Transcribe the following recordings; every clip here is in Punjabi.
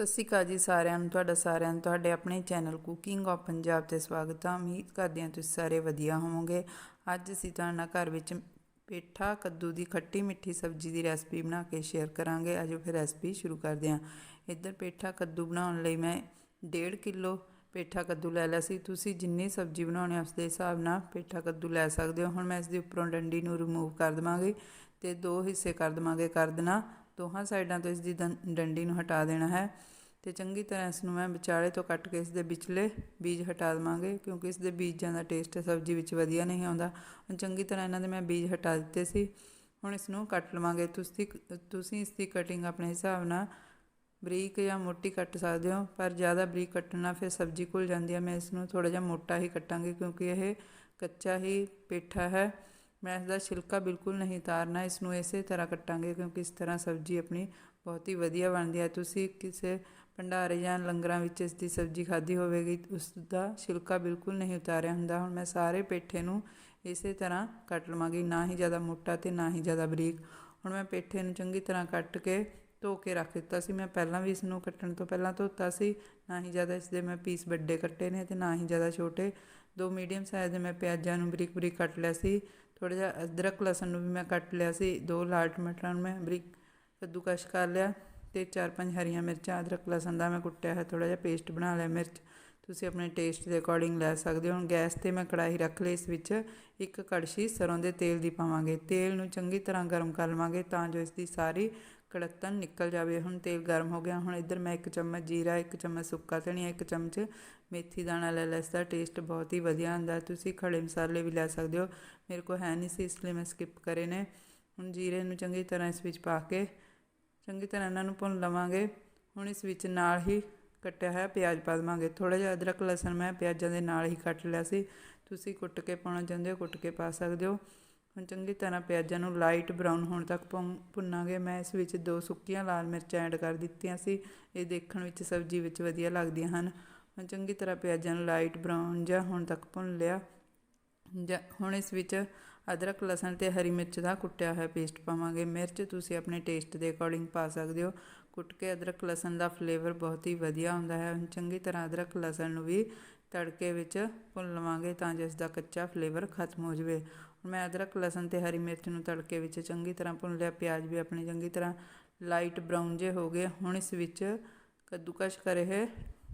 ਸਤਿ ਸ਼੍ਰੀ ਅਕਾਲ ਜੀ ਸਾਰਿਆਂ ਨੂੰ, ਤੁਹਾਡਾ ਸਾਰਿਆਂ ਨੂੰ, ਤੁਹਾਡੇ ਆਪਣੇ ਚੈਨਲ ਕੁਕਿੰਗ ਆਫ ਪੰਜਾਬ ਤੇ ਸਵਾਗਤ ਹੈ ਉਮੀਦ ਕਰਦੇ ਹਾਂ ਤੁਸੀਂ ਸਾਰੇ ਵਧੀਆ ਹੋਵੋਗੇ। ਅੱਜ ਅਸੀਂ ਤੁਹਾਡੇ ਨਾਲ ਘਰ ਵਿੱਚ ਪੇਠਾ, ਕੱਦੂ ਦੀ ਖੱਟੀ ਮਿੱਠੀ ਸਬਜ਼ੀ ਦੀ ਰੈਸਪੀ ਬਣਾ ਕੇ ਸ਼ੇਅਰ ਕਰਾਂਗੇ। ਆਜੋ ਫਿਰ ਰੈਸਪੀ ਸ਼ੁਰੂ ਕਰਦੇ ਹਾਂ। ਇੱਧਰ ਪੇਠਾ, ਕੱਦੂ ਬਣਾਉਣ ਲਈ ਮੈਂ 1.5 ਕਿਲੋ ਪੇਠਾ, ਕੱਦੂ ਲੈ ਲਿਆ ਸੀ। ਤੁਸੀਂ ਜਿੰਨੀ ਸਬਜ਼ੀ ਬਣਾਉਣੀ ਉਸ ਦੇ ਹਿਸਾਬ ਨਾਲ ਪੇਠਾ, ਕੱਦੂ ਲੈ ਸਕਦੇ ਹੋ। ਹੁਣ ਮੈਂ ਇਸ ਦੇ ਉੱਪਰੋਂ ਡੰਡੀ ਨੂੰ ਰਿਮੂਵ ਕਰ ਦੇਵਾਂਗੀ ਤੇ ਦੋ ਹਿੱਸੇ ਕਰ ਦੇਵਾਂਗੇ। ਕਰ ਦੇਣਾ ਦੋਹਾਂ ਸਾਈਡਾਂ ਤੋਂ ਇਸ ਦੀ ਦੰ- ਡੰਡੀ ਨੂੰ ਹਟਾ ਦੇਣਾ ਹੈ ਤੇ ਚੰਗੀ ਤਰ੍ਹਾਂ ਇਸ ਨੂੰ ਮੈਂ ਵਿਚਾਲੇ ਤੋਂ ਕੱਟ ਕੇ ਇਸ ਦੇ ਵਿਚਲੇ ਬੀਜ ਹਟਾ ਦੇਵਾਂਗੇ ਕਿਉਂਕਿ ਇਸ ਦੇ ਬੀਜਾਂ ਦਾ ਟੇਸਟ ਸਬਜ਼ੀ ਵਿੱਚ ਵਧੀਆ ਨਹੀਂ ਆਉਂਦਾ। ਹੁਣ ਚੰਗੀ ਤਰ੍ਹਾਂ ਇਹਨਾਂ ਦੇ ਮੈਂ ਬੀਜ ਹਟਾ ਦਿੱਤੇ ਸੀ। ਹੁਣ ਇਸ ਨੂੰ ਕੱਟ ਲਵਾਂਗੇ। ਤੁਸੀਂ ਤੁਸੀਂ ਇਸ ਦੀ ਕਟਿੰਗ ਆਪਣੇ ਹਿਸਾਬ ਨਾਲ ਬਰੀਕ ਜਾਂ ਮੋਟੀ ਕੱਟ ਸਕਦੇ ਹੋ, ਪਰ ਜ਼ਿਆਦਾ ਬਰੀਕ ਕੱਟਣਾ ਫਿਰ ਸਬਜ਼ੀ ਘੁਲ ਜਾਂਦੀ ਹੈ। ਮੈਂ ਇਸ ਨੂੰ ਥੋੜਾ ਜਿਹਾ ਮੋਟਾ ਹੀ ਕੱਟਾਂਗੀ ਕਿਉਂਕਿ ਇਹ ਕੱਚਾ ਹੀ ਪੇਠਾ ਹੈ। ਮੈਂ ਇਸ ਦਾ ਛਿਲਕਾ ਬਿਲਕੁਲ ਨਹੀਂ ਉਤਾਰਨਾ ਇਸ ਨੂੰ ਇਸੇ ਤਰ੍ਹਾਂ ਕੱਟਾਂਗੇ ਕਿਉਂਕਿ ਇਸ ਤਰ੍ਹਾਂ ਸਬਜ਼ੀ ਆਪਣੀ ਬਹੁਤ ਹੀ ਵਧੀਆ ਬਣਦੀ ਹੈ। ਤੁਸੀਂ ਕਿਸੇ ਭੰਡਾਰੇ ਜਾਂ ਲੰਗਰਾਂ ਵਿੱਚ ਇਸ ਦੀ ਸਬਜ਼ੀ ਖਾਧੀ ਹੋਵੇਗੀ ਉਸ ਦਾ ਛਿਲਕਾ ਬਿਲਕੁਲ ਨਹੀਂ ਉਤਾਰਿਆ ਹੁੰਦਾ। ਹੁਣ ਮੈਂ ਸਾਰੇ ਪੇਠੇ ਨੂੰ ਇਸੇ ਤਰ੍ਹਾਂ ਕੱਟ ਲਵਾਂਗੀ, ਨਾ ਹੀ ਜ਼ਿਆਦਾ ਮੋਟਾ ਤੇ ਨਾ ਹੀ ਜ਼ਿਆਦਾ ਬਰੀਕ। ਹੁਣ ਮੈਂ ਪੇਠੇ ਨੂੰ ਚੰਗੀ ਤਰ੍ਹਾਂ ਕੱਟ ਕੇ ਧੋ ਕੇ ਰੱਖ ਦਿੱਤਾ ਸੀ। ਮੈਂ ਪਹਿਲਾਂ ਵੀ ਇਸ ਨੂੰ ਕੱਟਣ ਤੋਂ ਪਹਿਲਾਂ ਧੋਤਾ ਸੀ। ਨਾ ਹੀ ਜ਼ਿਆਦਾ ਇਸ ਦੇ ਮੈਂ ਪੀਸ ਵੱਡੇ ਕੱਟੇ ਨੇ ਤੇ ਨਾ ਹੀ ਜ਼ਿਆਦਾ ਛੋਟੇ। ਦੋ ਮੀਡੀਅਮ ਸਾਈਜ਼ ਦੇ ਮੈਂ ਪਿਆਜ਼ਾਂ ਨੂੰ ਬਰੀਕ ਬਰੀਕ ਕੱਟ ਲਿਆ ਸੀ। ਥੋੜਾ ਜਿਹਾ ਅਦਰਕ ਲਸਣ ਨੂੰ ਵੀ ਮੈਂ ਕੱਟ ਲਿਆ ਸੀ, ਦੋ ਲਾਲ ਟਮਾਟਰਾਂ ਨੂੰ ਮੈਂ ਬਰੀਕ ਕੱਦੂਕਸ਼ ਕਰ ਲਿਆ ਤੇ ਚਾਰ ਪੰਜ ਹਰੀਆਂ ਮਿਰਚਾਂ, ਅਦਰਕ ਲਸਣ ਦਾ ਮੈਂ ਕੁੱਟਿਆ ਹੈ ਥੋੜਾ ਜਿਹਾ ਪੇਸਟ ਬਣਾ ਲਿਆ ਮਿਰਚ। ਤੁਸੀਂ ਆਪਣੇ ਟੇਸਟ ਦੇ ਅਕੋਰਡਿੰਗ ਲੈ ਸਕਦੇ ਹੋ। ਹੁਣ ਗੈਸ ਤੇ ਮੈਂ ਕੜਾਹੀ ਰੱਖ ਲਈ, ਇਸ ਵਿੱਚ ਇੱਕ ਕੜਛੀ ਸਰੋਂ ਦੇ ਤੇਲ ਦੀ ਪਾਵਾਂਗੇ। ਤੇਲ ਨੂੰ ਚੰਗੀ ਤਰ੍ਹਾਂ ਗਰਮ ਕਰ ਲਵਾਂਗੇ ਤਾਂ ਜੋ ਇਸ ਦੀ ਸਾਰੀ ਕੜਤਨ ਨਿਕਲ ਜਾਵੇ। ਹੁਣ ਤੇਲ ਗਰਮ ਹੋ ਗਿਆ, ਹੁਣ ਇੱਧਰ ਮੈਂ ਇੱਕ ਚਮਚ ਜੀਰਾ, ਇੱਕ ਚਮਚ ਸੁੱਕਾ ਧਨੀਆ, ਇੱਕ ਚਮਚ ਮੇਥੀ ਦਾਣਾ ਲੈ ਲਿਆ ਇਸ ਦਾ ਟੇਸਟ ਬਹੁਤ ਹੀ ਵਧੀਆ ਹੁੰਦਾ। ਤੁਸੀਂ ਖੜੇ ਮਸਾਲੇ ਵੀ ਲੈ ਸਕਦੇ ਹੋ। ਮੇਰੇ ਕੋਲ ਹੈ ਨਹੀਂ ਸੀ, ਇਸ ਲਈ ਮੈਂ ਸਕਿਪ ਕਰੇ ਨੇ। ਹੁਣ ਜੀਰੇ ਨੂੰ ਚੰਗੀ ਤਰ੍ਹਾਂ ਇਸ ਵਿੱਚ ਪਾ ਕੇ, ਚੰਗੀ ਤਰ੍ਹਾਂ ਇਹਨਾਂ ਨੂੰ ਭੁੰਨ ਲਵਾਂਗੇ। ਹੁਣ ਇਸ ਵਿੱਚ ਨਾਲ ਹੀ ਕੱਟਿਆ ਹੋਇਆ ਪਿਆਜ਼ ਪਾ ਦੇਵਾਂਗੇ। ਥੋੜਾ ਜਿਹਾ ਅਦਰਕ, ਲਸਣ ਮੈਂ ਪਿਆਜ਼ਾਂ ਦੇ ਨਾਲ ਹੀ ਕੱਟ ਲਿਆ ਸੀ। ਤੁਸੀਂ ਕੁੱਟ ਕੇ ਪਾਉਣਾ ਚਾਹੁੰਦੇ ਹੋ, ਕੁੱਟ ਕੇ ਪਾ ਸਕਦੇ ਹੋ। ਹੁਣ ਚੰਗੀ ਤਰ੍ਹਾਂ ਪਿਆਜ਼ਾਂ ਨੂੰ ਲਾਈਟ ਬਰਾਊਨ ਹੋਣ ਤੱਕ ਭੁੰਨ- ਭੁੰਨਾਂਗੇ। ਮੈਂ ਇਸ ਵਿੱਚ ਦੋ ਸੁੱਕੀਆਂ ਲਾਲ ਮਿਰਚਾਂ ਐਡ ਕਰ ਦਿੱਤੀਆਂ ਸੀ। ਇਹ ਦੇਖਣ ਵਿੱਚ ਸਬਜ਼ੀ ਵਿੱਚ ਵਧੀਆ ਲੱਗਦੀਆਂ ਹਨ। ਹੁਣ ਚੰਗੀ ਤਰ੍ਹਾਂ ਪਿਆਜ਼ਾਂ ਨੂੰ ਲਾਈਟ ਬਰਾਊਨ ਜਾਂ ਹੋਣ ਤੱਕ ਭੁੰਨ ਲਿਆ। ਜਾਂ ਹੁਣ ਇਸ ਵਿੱਚ ਅਦਰਕ, ਲਸਣ ਤੇ ਹਰੀ ਮਿਰਚ ਦਾ ਕੁੱਟਿਆ ਹੋਇਆ ਪੇਸਟ ਪਾਵਾਂਗੇ। ਮਿਰਚ ਤੁਸੀਂ ਆਪਣੇ ਟੇਸਟ ਦੇ ਅਕੋਰਡਿੰਗ ਪਾ ਸਕਦੇ ਹੋ। ਕੁੱਟ ਕੇ ਅਦਰਕ, ਲਸਣ ਦਾ ਫਲੇਵਰ ਬਹੁਤ ਹੀ ਵਧੀਆ ਹੁੰਦਾ ਹੈ। ਹੁਣ ਚੰਗੀ ਤਰ੍ਹਾਂ ਅਦਰਕ, ਲਸਣ ਨੂੰ ਵੀ ਤੜਕੇ ਵਿੱਚ ਭੁੰਨ ਲਵਾਂਗੇ ਤਾਂ ਜੋ ਇਸ ਦਾ ਕੱਚਾ ਫਲੇਵਰ ਖਤਮ ਹੋ ਜਾਵੇ। ਹੁਣ ਮੈਂ ਅਦਰਕ, ਲਸਣ ਤੇ ਹਰੀ ਮਿਰਚ ਨੂੰ ਤੜਕੇ ਵਿੱਚ ਚੰਗੀ ਤਰ੍ਹਾਂ ਭੁੰਨ ਲਿਆ। ਪਿਆਜ਼ ਵੀ ਆਪਣੇ ਚੰਗੀ ਤਰ੍ਹਾਂ ਲਾਈਟ ਬਰਾਊਨ ਜੇ ਹੋ ਗਏ। ਹੁਣ ਇਸ ਵਿੱਚ ਕੱਦੂਕਸ਼ ਕਰੇ ਹੋਏ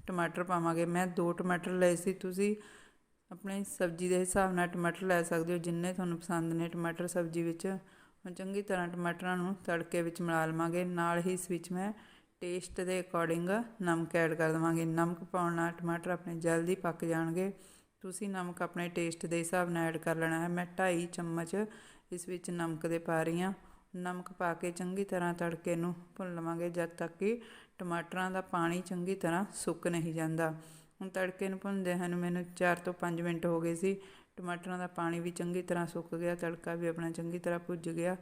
ਟਮਾਟਰ ਪਾਵਾਂਗੇ। ਮੈਂ ਦੋ ਟਮਾਟਰ ਲਏ ਸੀ। ਤੁਸੀਂ ਆਪਣੇ ਸਬਜ਼ੀ ਦੇ ਹਿਸਾਬ ਨਾਲ ਟਮਾਟਰ ਲੈ ਸਕਦੇ ਹੋ। ਜਿੰਨੇ ਤੁਹਾਨੂੰ ਪਸੰਦ ਨੇ ਟਮਾਟਰ ਸਬਜ਼ੀ ਵਿੱਚ, ਹੁਣ ਚੰਗੀ ਤਰ੍ਹਾਂ ਟਮਾਟਰਾਂ ਨੂੰ ਤੜਕੇ ਵਿੱਚ ਮਿਲਾ ਲਵਾਂਗੇ। ਨਾਲ ਹੀ ਇਸ ਵਿੱਚ ਮੈਂ ਟੇਸਟ ਦੇ ਅਕੋਰਡਿੰਗ ਨਮਕ ਐਡ ਕਰ ਦੇਵਾਂਗੇ। ਨਮਕ ਪਾਉਣ ਨਾਲ ਟਮਾਟਰ ਆਪਣੇ ਜਲਦੀ ਪੱਕ ਜਾਣਗੇ। ਤੁਸੀਂ ਨਮਕ ਆਪਣੇ ਟੇਸਟ ਦੇ ਹਿਸਾਬ ਨਾਲ ਐਡ ਕਰ ਲੈਣਾ ਹੈ। ਮੈਂ 2.5 ਚਮਚ ਇਸ ਵਿੱਚ ਨਮਕ ਦੇ ਪਾ ਰਹੀ ਹਾਂ। ਨਮਕ ਪਾ ਕੇ ਚੰਗੀ ਤਰ੍ਹਾਂ ਤੜਕੇ ਨੂੰ ਭੁੰਨ ਲਵਾਂਗੇ, ਜਦ ਤੱਕ ਕਿ ਟਮਾਟਰਾਂ ਦਾ ਪਾਣੀ ਚੰਗੀ ਤਰ੍ਹਾਂ ਸੁੱਕ ਨਹੀਂ ਜਾਂਦਾ। ਹੁਣ ਤੜਕੇ ਨੂੰ ਭੁੰਨਦੇ ਹਨ, ਮੈਨੂੰ 4 ਤੋਂ 5 ਮਿੰਟ ਹੋ ਗਏ ਸੀ। ਟਮਾਟਰਾਂ ਦਾ ਪਾਣੀ ਵੀ ਚੰਗੀ ਤਰ੍ਹਾਂ ਸੁੱਕ ਗਿਆ, ਤੜਕਾ ਵੀ ਆਪਣਾ ਚੰਗੀ ਤਰ੍ਹਾਂ ਭੁੱਜ ਗਿਆ।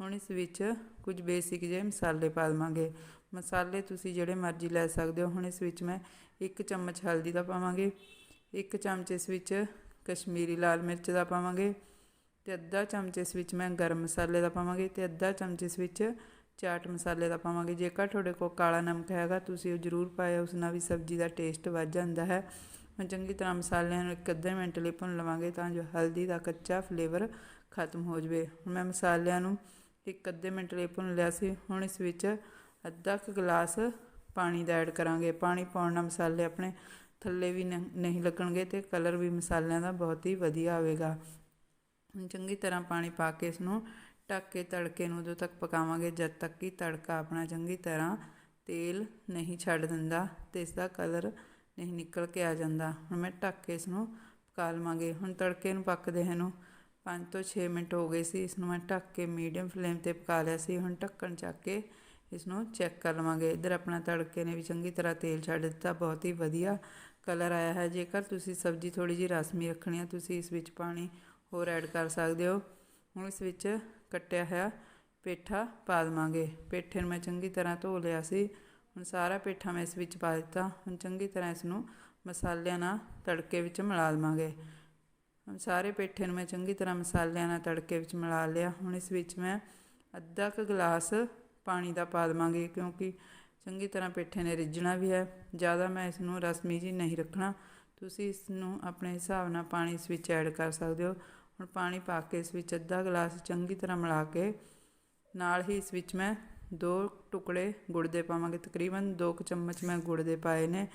ਹੁਣ ਇਸ ਵਿੱਚ ਕੁਝ ਬੇਸਿਕ ਜਿਹੇ ਮਸਾਲੇ ਪਾ ਦੇਵਾਂਗੇ ਮਸਾਲੇ ਤੁਸੀਂ ਜਿਹੜੇ ਮਰਜ਼ੀ ਲੈ ਸਕਦੇ ਹੋ। ਹੁਣ ਇਸ ਵਿੱਚ ਮੈਂ ਇੱਕ ਚਮਚ ਹਲਦੀ ਦਾ ਪਾਵਾਂਗੇ, ਇੱਕ ਚਮਚ ਇਸ ਵਿੱਚ ਕਸ਼ਮੀਰੀ ਲਾਲ ਮਿਰਚ ਦਾ ਪਾਵਾਂਗੇ ਤੇ ਅੱਧਾ ਚਮਚ ਇਸ ਵਿੱਚ ਮੈਂ ਗਰਮ ਮਸਾਲੇ ਦਾ ਪਾਵਾਂਗੇ ਤੇ ਅੱਧਾ ਚਮਚ ਇਸ ਵਿੱਚ ਚਾਟ ਮਸਾਲੇ ਦਾ ਪਾਵਾਂਗੇ। ਜੇਕਰ ਤੁਹਾਡੇ ਕੋਲ ਕਾਲਾ ਨਮਕ ਹੈਗਾ, ਤੁਸੀਂ ਉਹ ਜ਼ਰੂਰ ਪਾਇਆ ਉਸ ਨਾਲ ਵੀ ਸਬਜ਼ੀ ਦਾ ਟੇਸਟ ਵੱਧ ਜਾਂਦਾ ਹੈ। ਹੁਣ ਚੰਗੀ ਤਰ੍ਹਾਂ ਮਸਾਲਿਆਂ ਨੂੰ ਇੱਕ ਅੱਧੇ ਮਿੰਟ ਲਈ ਭੁੰਨ ਲਵਾਂਗੇ ਤਾਂ ਜੋ ਹਲਦੀ ਦਾ ਕੱਚਾ ਫਲੇਵਰ ਖਤਮ ਹੋ ਜਾਵੇ। ਹੁਣ ਮੈਂ ਮਸਾਲਿਆਂ ਨੂੰ ਇੱਕ ਅੱਧੇ ਮਿੰਟ ਲਈ ਭੁੰਨ ਲਿਆ ਸੀ। ਹੁਣ ਇਸ ਵਿੱਚ ਅੱਧਾ ਕੁ ਗਲਾਸ ਪਾਣੀ ਦਾ ਐਡ ਕਰਾਂਗੇ। ਪਾਣੀ ਪਾਉਣ ਨਾਲ ਮਸਾਲੇ ਆਪਣੇ ਥੱਲੇ ਵੀ ਨ- ਨਹੀਂ ਲੱਗਣਗੇ ਤੇ ਕਲਰ ਵੀ ਮਸਾਲਿਆਂ ਦਾ ਬਹੁਤ ਹੀ ਵਧੀਆ ਆਵੇਗਾ। ਚੰਗੀ ਤਰ੍ਹਾਂ ਪਾਣੀ ਪਾ ਕੇ ਇਸ ਨੂੰ ਢੱਕ ਕੇ ਤੜਕੇ ਨੂੰ ਉਦੋਂ ਤੱਕ ਪਕਾਵਾਂਗੇ, ਜਦ ਤੱਕ ਕਿ ਤੜਕਾ ਆਪਣਾ ਚੰਗੀ ਤਰ੍ਹਾਂ ਤੇਲ ਨਹੀਂ ਛੱਡ ਦਿੰਦਾ ਤੇ ਇਸ ਦਾ ਕਲਰ ਨਹੀਂ ਨਿਕਲ ਕੇ ਆ ਜਾਂਦਾ। ਹੁਣ ਮੈਂ ਢੱਕ ਕੇ ਇਸ ਨੂੰ ਪਕਾ ਲਵਾਂਗੇ। ਹੁਣ ਤੜਕੇ ਨੂੰ ਪੱਕਦੇ ਹਨ ਨੂੰ 5 ਤੋਂ 6 ਮਿੰਟ ਹੋ ਗਏ ਸੀ। ਇਸ ਨੂੰ ਮੈਂ ਢੱਕ ਕੇ ਮੀਡੀਅਮ ਫਲੇਮ ਤੇ ਪਕਾ ਲਿਆ ਸੀ। ਹੁਣ ਢੱਕਣ ਚੱਕ ਕੇ ਇਸ ਨੂੰ ਚੈੱਕ ਕਰ ਲਵਾਂਗੇ। ਇੱਧਰ ਆਪਣਾ ਤੜਕੇ ਨੇ ਵੀ ਚੰਗੀ ਤਰ੍ਹਾਂ ਤੇਲ ਛੱਡ ਦਿੱਤਾ। ਬਹੁਤ ਹੀ ਵਧੀਆ ਕਲਰ ਆਇਆ ਹੈ। ਜੇਕਰ ਤੁਸੀਂ ਸਬਜ਼ੀ ਥੋੜੀ ਜਿਹੀ ਰਸਮੀ ਰੱਖਣੀ ਹੈ ਤੁਸੀਂ ਇਸ ਵਿੱਚ ਪਾਣੀ ਹੋਰ ਐਡ ਕਰ ਸਕਦੇ ਹੋ। ਹੁਣ ਇਸ ਵਿੱਚ ਕੱਟਿਆ ਹੋਇਆ ਪੇਠਾ ਪਾ ਦੇਵਾਂਗੇ। ਪੇਠੇ ਨੂੰ ਮੈਂ ਚੰਗੀ ਤਰ੍ਹਾਂ ਧੋ ਲਿਆ ਸੀ। ਹੁਣ ਸਾਰਾ ਪੇਠਾ ਮੈਂ ਇਸ ਵਿੱਚ ਪਾ ਦਿੱਤਾ। ਹੁਣ ਚੰਗੀ ਤਰ੍ਹਾਂ ਇਸ ਨੂੰ ਮਸਾਲਿਆਂ ਨਾਲ ਤੜਕੇ ਵਿੱਚ ਮਿਲਾ ਦੇਵਾਂਗੇ। ਹੁਣ ਸਾਰੇ ਪੇਠੇ ਨੂੰ ਮੈਂ ਚੰਗੀ ਤਰ੍ਹਾਂ ਮਸਾਲਿਆਂ ਨਾਲ ਤੜਕੇ ਵਿੱਚ ਮਿਲਾ ਲਿਆ। ਹੁਣ ਇਸ ਵਿੱਚ ਮੈਂ ਅੱਧਾ ਕੁ ਗਲਾਸ ਪਾਣੀ ਦਾ ਪਾ ਦੇਵਾਂਗੇ ਕਿਉਂਕਿ ਚੰਗੀ ਤਰ੍ਹਾਂ ਪੇਠੇ ਨੇ ਰਿੱਝਣਾ ਵੀ ਹੈ। ਜ਼ਿਆਦਾ ਮੈਂ ਇਸ ਨੂੰ ਰਸਮੀ ਜੀ ਨਹੀਂ ਰੱਖਣਾ। ਤੁਸੀਂ ਇਸ ਨੂੰ ਆਪਣੇ ਹਿਸਾਬ ਨਾਲ ਪਾਣੀ ਇਸ ਵਿੱਚ ਐਡ ਕਰ ਸਕਦੇ ਹੋ। ਹੁਣ ਪਾਣੀ ਪਾ ਕੇ ਇਸ ਵਿੱਚ ਅੱਧਾ ਗਲਾਸ ਚੰਗੀ ਤਰ੍ਹਾਂ ਮਿਲਾ ਕੇ ਨਾਲ ਹੀ ਇਸ ਵਿੱਚ ਮੈਂ ਦੋ ਟੁਕੜੇ ਗੁੜ ਦੇ ਪਾਵਾਂਗੇ। ਤਕਰੀਬਨ 2 ਕੁ ਚਮਚ ਮੈਂ ਗੁੜ ਦੇ ਪਾਏ ਨੇ।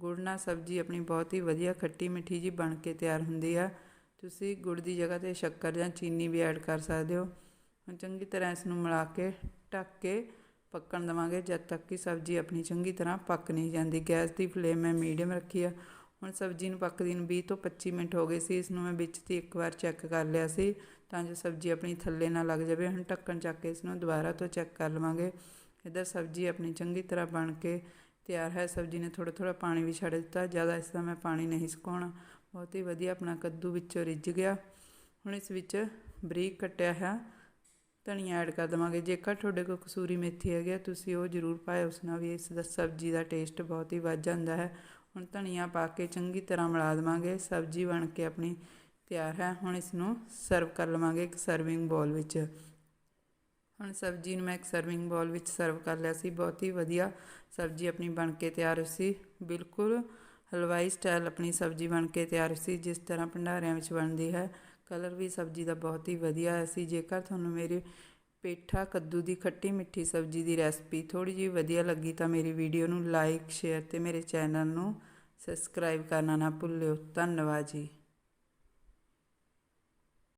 ਗੁੜ ਨਾਲ ਸਬਜ਼ੀ ਆਪਣੀ ਬਹੁਤ ਹੀ ਵਧੀਆ ਖੱਟੀ ਮਿੱਠੀ ਜੀ ਬਣ ਕੇ ਤਿਆਰ ਹੁੰਦੀ ਆ। ਤੁਸੀਂ ਗੁੜ ਦੀ ਜਗ੍ਹਾ ਤੇ ਸ਼ੱਕਰ ਜਾਂ ਚੀਨੀ ਵੀ ਐਡ ਕਰ ਸਕਦੇ ਹੋ। ਹੁਣ ਚੰਗੀ ਤਰ੍ਹਾਂ ਇਸ ਨੂੰ ਮਿਲਾ ਕੇ ਢੱਕ ਕੇ ਪੱਕਣ ਦੇਵਾਂਗੇ, ਜਦ ਤੱਕ ਕਿ ਸਬਜ਼ੀ ਆਪਣੀ ਚੰਗੀ ਤਰ੍ਹਾਂ ਪੱਕ ਨਹੀਂ ਜਾਂਦੀ। ਗੈਸ ਦੀ ਫਲੇਮ ਮੈਂ ਮੀਡੀਅਮ ਰੱਖੀ ਆ। ਹੁਣ ਸਬਜ਼ੀ ਨੂੰ ਪੱਕਦੀ ਨੂੰ 20 ਤੋਂ 25 ਮਿੰਟ ਹੋ ਗਏ ਸੀ, ਇਸ ਨੂੰ ਮੈਂ ਵਿੱਚ ਦੀ ਇੱਕ ਵਾਰ ਚੈੱਕ ਕਰ ਲਿਆ ਸੀ, ਤਾਂ ਜੋ ਸਬਜ਼ੀ ਆਪਣੀ ਥੱਲੇ ਨਾ ਲੱਗ ਜਾਵੇ, ਹੁਣ ਢੱਕਣ ਚੱਕ ਕੇ ਇਸ ਨੂੰ ਦੁਬਾਰਾ ਤੋਂ ਚੈੱਕ ਕਰ ਲਵਾਂਗੇ। ਇੱਧਰ ਸਬਜ਼ੀ ਆਪਣੀ ਚੰਗੀ ਤਰ੍ਹਾਂ ਬਣ ਕੇ ਤਿਆਰ ਹੈ, ਸਬਜ਼ੀ ਨੇ ਥੋੜਾ ਥੋੜਾ ਪਾਣੀ ਵੀ ਛੱਡ ਦਿੱਤਾ, ਜ਼ਿਆਦਾ ਇਸ ਦਾ ਮੈਂ ਪਾਣੀ ਨਹੀਂ ਸੁਕਾਉਣਾ ਬਹੁਤ ਹੀ ਵਧੀਆ ਆਪਣਾ ਕੱਦੂ ਵਿੱਚੋਂ ਰਿੱਝ ਗਿਆ। ਹੁਣ ਇਸ ਵਿੱਚ ਬਰੀਕ ਕੱਟਿਆ ਹੈ, ਧਨੀਆ ਐਡ ਕਰ ਦੇਵਾਂਗੇ। ਜੇਕਰ ਤੁਹਾਡੇ ਕੋਲ ਕਸੂਰੀ ਮੇਥੀ ਹੈਗੀ ਆ, ਤੁਸੀਂ ਉਹ ਜ਼ਰੂਰ ਪਾਏ ਉਸ ਨਾਲ ਵੀ ਇਸ ਦਾ ਸਬਜ਼ੀ ਦਾ ਟੇਸਟ ਬਹੁਤ ਹੀ ਵੱਧ ਜਾਂਦਾ ਹੈ। ਹੁਣ ਧਨੀਆ ਪਾ ਕੇ ਚੰਗੀ ਤਰ੍ਹਾਂ ਮਿਲਾ ਦੇਵਾਂਗੇ, ਸਬਜ਼ੀ ਬਣ ਕੇ ਆਪਣੀ ਤਿਆਰ ਹੈ। ਹੁਣ ਇਸ ਨੂੰ ਸਰਵ ਕਰ ਲਵਾਂਗੇ ਇੱਕ ਸਰਵਿੰਗ ਬੋਲ ਵਿੱਚ। ਹੁਣ ਸਬਜ਼ੀ ਨੂੰ ਮੈਂ ਇੱਕ ਸਰਵਿੰਗ ਬੋਲ ਵਿੱਚ ਸਰਵ ਕਰ ਲਿਆ ਸੀ। ਬਹੁਤ ਹੀ ਵਧੀਆ ਸਬਜ਼ੀ ਆਪਣੀ ਬਣ ਕੇ ਤਿਆਰ ਸੀ। ਬਿਲਕੁਲ ਹਲਵਾਈ ਸਟਾਈਲ ਆਪਣੀ ਸਬਜ਼ੀ ਬਣ ਕੇ ਤਿਆਰ ਸੀ, ਜਿਸ ਤਰ੍ਹਾਂ ਭੰਡਾਰਿਆਂ ਵਿੱਚ ਬਣਦੀ ਹੈ। ਕਲਰ ਵੀ ਸਬਜ਼ੀ ਦਾ ਬਹੁਤ ਹੀ ਵਧੀਆ ਆਇਆ ਸੀ। ਜੇਕਰ ਤੁਹਾਨੂੰ ਮੇਰੀ ਪੇਠਾ ਕੱਦੂ ਦੀ ਖੱਟੀ ਮਿੱਠੀ ਸਬਜ਼ੀ ਦੀ ਰੈਸਪੀ ਥੋੜੀ ਜਿਹੀ ਵਧੀਆ ਲੱਗੀ ਤਾਂ ਮੇਰੀ ਵੀਡੀਓ ਨੂੰ ਲਾਈਕ ਸ਼ੇਅਰ ਤੇ ਮੇਰੇ ਚੈਨਲ ਨੂੰ ਸਬਸਕ੍ਰਾਈਬ ਕਰਨਾ ਨਾ ਭੁੱਲਿਓ। ਧੰਨਵਾਦ ਜੀ।